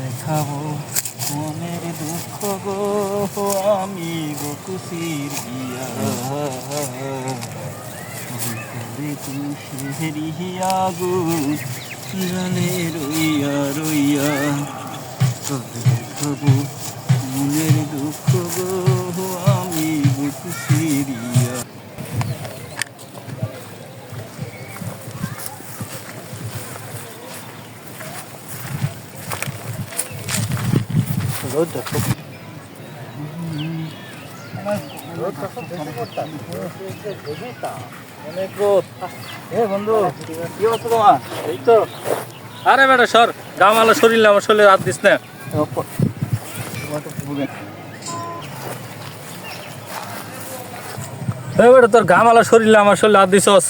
দেখাবো মনের দুঃখ গো, আমি গো খুশির গিয়া হিয়া গো জানে রইয়া রইয়া। তবে দেখাবো মনের দুঃখ গো রোদ দেখো আরে বেটা, সর। গামালা শরীর আমার শরীরে হাত দিস না। বেটা, তোর গামালা শরীরে আমার শরীরে হাত দিছস।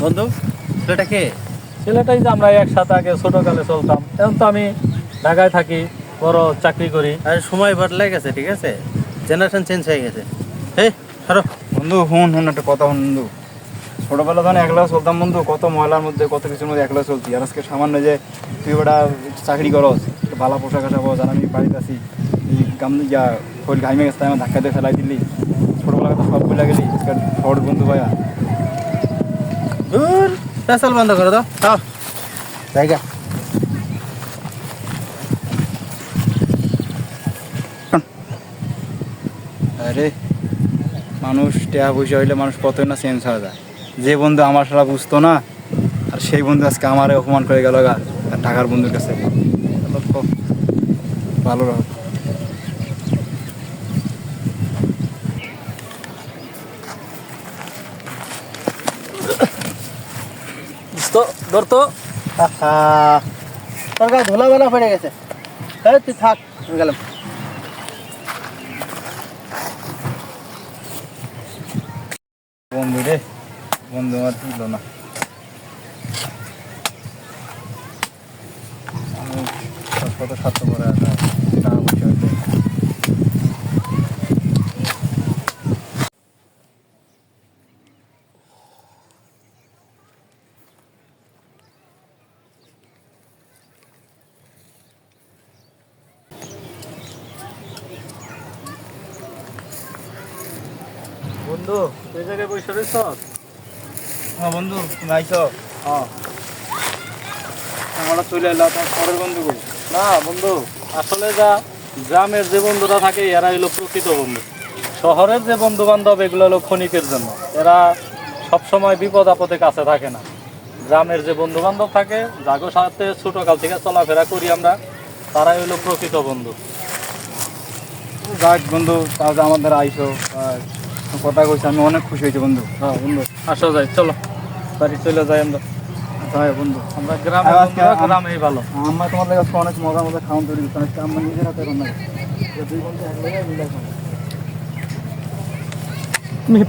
বন্ধু, ছেলেটা কে? ছেলেটাই যে আমরা একসাথে আগে ছোটকালে চলতাম, এখন তো আমি ঢাকায় থাকি বড় চাকরি করি। আর সময় বদলে গেছে ঠিক আছে? জেনারেশন চেঞ্জ হয়ে গেছে। হে সরো। বন্ধু হুন হুন একটা কথা হুন বন্ধু। ছোটবেলা তো একলা চলতাম বন্ধু কত ময়লার মধ্যে কত কিছুর মধ্যে একলা চলতি আর আজকে সামান্য যে তুই ওটা চাকরি করস ভালো পোশাক আশাক আর আমি বাড়িতে আছি এই গাম যা খোল ঘাইমে গেছে আমার ধাক্কা দিয়ে ফেলাই দিলি। ছোটবেলা কথা সব বলে গেলি আজকে শহর বন্ধু ভাইয়া। দূর পেশাল বন্ধ করে দাও জায়গা। আরে মানুষ টেয়া পয়সা হইলে মানুষ কতই না চেঞ্জ হয়ে যায়। যে বন্ধু আমার সারা বুঝতো না আর সেই বন্ধু আজকে আমারে অপমান করে গেল গা আর ঢাকার বন্ধুর কাছে। ভালো রহ। তো ধর তো। তোর গায়ে ধুলা বেলা পড়ে গেছে। তুই থাক গেলাম বন্ধু রে। বন্ধু আমার তুলল না। কত স্বার্থ টাকা পয়সা বন্ধু তুই জায়গায় বসে রয়েছ হ্যাঁ বন্ধু তুমি আইছো? হ্যাঁ। আমরা চলে এলাম তোমার পরের বন্ধু না বন্ধু আসলে যা গ্রামের যে বন্ধুরা থাকে এরা হলো প্রকৃত বন্ধু। শহরের যে বন্ধু বান্ধব এগুলো হলো ক্ষণিকের জন্য। এরা সবসময় বিপদ আপদে কাছে থাকে না। গ্রামের যে বন্ধু বান্ধব থাকে যাগো সাথে ছোটকাল থেকে চলাফেরা করি আমরা তারাই হলো প্রকৃত বন্ধু। যাক বন্ধু যে আমাদের আইসো। কথা কইছে আমি অনেক খুশি হয়েছি বন্ধু। হ্যাঁ বন্ধু আসো যাই চলো। বাড়ি চলে যাই আমরা। হ্যাঁ বন্ধু। আমরা গ্রামে গ্রামেই ভালো। আমরা তোমাদের কাছে অনেক মজা মজা খাওয়ান তৈরি আমরা নিজের হাতে রান্না দুই এক মিলে